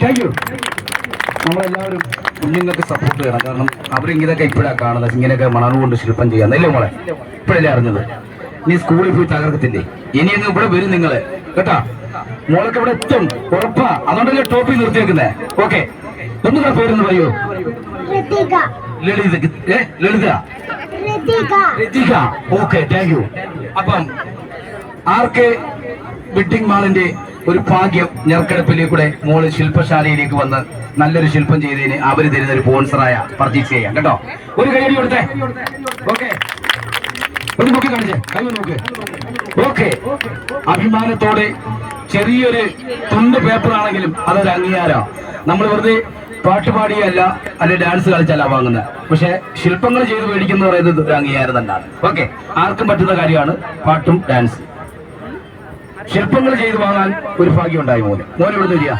Thank you നമ്മളെല്ലാവരും കുഞ്ഞുങ്ങൾക്ക് support ചെയ്യണം. കാരണം അവരിങ്ങനെയൊക്കെ ഇപ്പോഴാണ് കാണുന്നത്. ഇങ്ങനെയൊക്കെ മണർന്നുകൊണ്ട് ശില്പം ചെയ്യാന്നല്ലേ മോളെ? ഇപ്പോഴല്ലേ അറിഞ്ഞത്? നീ സ്കൂളിൽ പോയി തകർക്കത്തില്ലേ ഇനി അങ്ങ് ഇവിടെ വരും നിങ്ങൾ. കേട്ടാ? മോളൊക്കെ ഇവിടെ എത്തും. ഉറപ്പാ. അതുകൊണ്ടല്ലേ ടോപ്പിൽ നിർത്തിയേക്കുന്നേ. ഓക്കെ ഒന്നുകൂടെ പേരെന്ന് പറയൂ. Lalitha Lalitha? Rajika okay thank you അപ്പം ആർക്ക് വെഡിങ് മാളിന്റെ ഒരു ഭാഗ്യം ഞെർക്കെടുപ്പിലേക്കൂടെ മോൾ ശില്പശാലയിലേക്ക് വന്ന് നല്ലൊരു ശില്പം ചെയ്തതിന് അവർ തരുന്ന ഒരു സ്പോൺസറായ പർച്ചേസ് ചെയ്യാം. കേട്ടോ? ഒരു കൈ കൊടുത്തേ. ഓക്കെ. ഒരു നോക്കി കാണിച്ചേ. കൈ നോക്ക്. ഓക്കെ. അഭിമാനത്തോടെ ചെറിയൊരു തുണ്ട് പേപ്പർ ആണെങ്കിലും അതൊരു അംഗീകാരം. നമ്മൾ വെറുതെ പാട്ട് പാടിയല്ല അല്ലെ ഡാൻസ് കളിച്ചല്ല വാങ്ങുന്നത് പക്ഷെ ശില്പങ്ങൾ ചെയ്ത് മേടിക്കുന്ന പറയുന്നത് ഒരു അംഗീകാരം തന്നെയാണ്. ഓക്കെ. ആർക്കും പറ്റുന്ന കാര്യമാണ് പാട്ടും ഡാൻസ് ശില്പങ്ങൾ ചെയ്തു വാങ്ങാൻ ഒരു ഭാഗ്യം ഉണ്ടായി മോന്. മോൻ എവിടെ വരിക?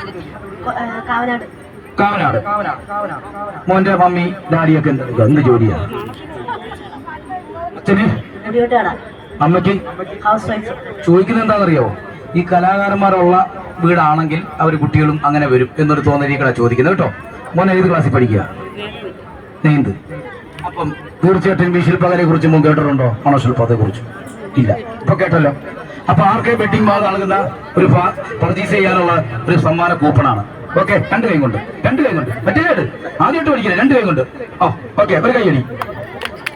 കാവനാട്. മോന്റെ മമ്മി ഡാഡിയൊക്കെ എന്ത് എന്ത് ജോലിയാ? അച്ഛന്? അമ്മയ്ക്ക് അമ്മയ്ക്ക്? ചോദിക്കുന്നത് എന്താണെന്നറിയോ? ഈ കലാകാരന്മാരുള്ള വീടാണെങ്കിൽ അവർ കുട്ടികളും അങ്ങനെ വരും എന്നൊരു തോന്നലേക്കാണ് ചോദിക്കുന്നത് കേട്ടോ. മോൻ ഏത് ക്ലാസ്സിൽ പഠിക്കുക? നീന്ത് അപ്പം തീർച്ചയായിട്ടും ഈ ശില്പകലയെ കുറിച്ച് മുൻ കേട്ടിട്ടുണ്ടോ? മണോശില്പത്തെ കുറിച്ച് ഇല്ല. ഇപ്പൊ കേട്ടല്ലോ. അപ്പൊ ആർക്കെ ബെറ്റിംഗ് ബാഗ് നൽകുന്ന ഒരു പർച്ചേസ് ചെയ്യാനുള്ള ഒരു സമ്മാന കൂപ്പണാണ്. ഓക്കെ രണ്ട് കൈ കൊണ്ട് രണ്ട് കൈ കൊണ്ട് മറ്റേ കേട് ആദ്യമായിട്ട് പഠിക്കില്ല? രണ്ട് കൈ കൊണ്ട് ഓ ഓക്കെ ഒരു കൈ അടി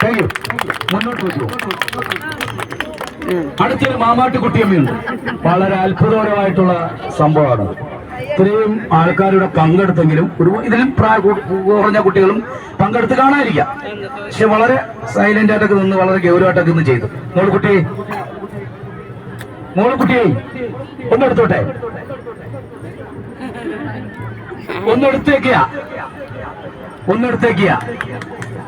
താങ്ക് മുന്നോട്ട് വെച്ചു. അടുത്തൊരു മാമാട്ട് കുട്ടിയമ്മയുണ്ട് വളരെ അത്ഭുതകരമായിട്ടുള്ള സംഭവമാണ്. ഇത്രയും ആൾക്കാരുടെ പങ്കെടുത്തെങ്കിലും ഒരു ഇതിലും പ്രായ കുറഞ്ഞ കുട്ടികളും പങ്കെടുത്ത് കാണാതിരിക്കാം പക്ഷെ വളരെ സൈലന്റ് ആയിട്ടൊക്കെ നിന്ന് വളരെ ഗൗരവമായിട്ടൊക്കെ നിന്ന് ചെയ്തു. മോൾക്കുട്ടി മോൾക്കുട്ടിയെ ഒന്നെടുത്തോട്ടെ. ഒന്നെടുത്തേക്കുക ഒന്നെടുത്തേക്കുക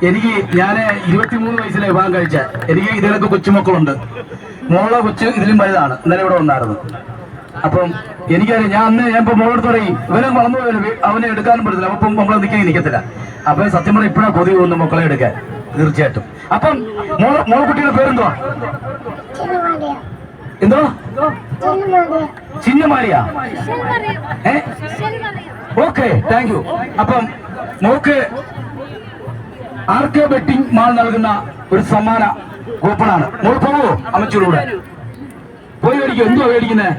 എനിക്ക് ഞാൻ ഇരുപത്തിമൂന്ന് വയസ്സിലെ വിവാഹം കഴിച്ച എനിക്ക് ഇതിലൊക്കെ കൊച്ചുമക്കളുണ്ട്. മോളെ കൊച്ച് ഇതിലും വലുതാണ്. ഇന്നലെ ഇവിടെ ഉണ്ടായിരുന്നു അപ്പം എനിക്കറിയാം ഞാൻ അന്ന് ഞാൻ ഇപ്പൊ മോളോട് പറയും ഇവനെ വളർന്നു പോയാലും അവനെ എടുക്കാനും പറ്റില്ല അപ്പം നമ്മളെ നിൽക്കാൻ നിൽക്കത്തില്ല അപ്പൊ സത്യം പറഞ്ഞാൽ ഇപ്പഴാ കൊതി പോകുന്നു മക്കളെ എടുക്കാൻ. തീർച്ചയായിട്ടും. അപ്പം മോളെ മോളെ കുട്ടിയുടെ പേരെന്തുവാ? എന്തോ? ചിന്നമാലിയാ? ഏ? ഓക്കെ താങ്ക് യു അപ്പം നോക്ക് ആർ കെ വെഡിങ് മാൾ നൽകുന്ന ഒരു സമ്മാന കൂപ്പണാണ് മോൾ പോവോ? അമ്മച്ചൂടെ പോയി മേടിക്കും. എന്തുവാ മേടിക്കുന്നേ?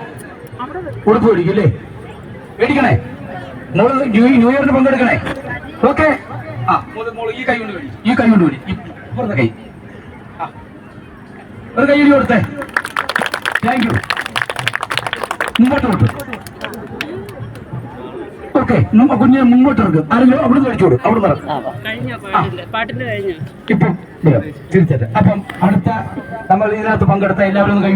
ഉടുപ്പ് മേടിക്കും അല്ലേ മേടിക്കണേ. മോൾ ന്യൂ ന്യൂ ഇയറിന് പങ്കെടുക്കണേ. ഓക്കെ. ആ ഈ കൈ കൊണ്ട് ഈ കൈ കൊണ്ട് മേടി ഇപ്പുറത്തെ കൈ. ഒരു കൈ കൊടുത്തേ. താങ്ക് യു മുമ്പോട്ട് വിട്ടു ഓക്കെ കുഞ്ഞ് മുമ്പോട്ട് ഇറക്കും. ആരെങ്കിലും അവിടെ നിന്ന് അടിച്ചോടും അവിടെ നിന്ന് ഇപ്പം തീർച്ചയായിട്ടും അപ്പം അടുത്ത നമ്മൾ ഇതിനകത്ത് പങ്കെടുത്ത എല്ലാവരും ഒന്ന് കൈ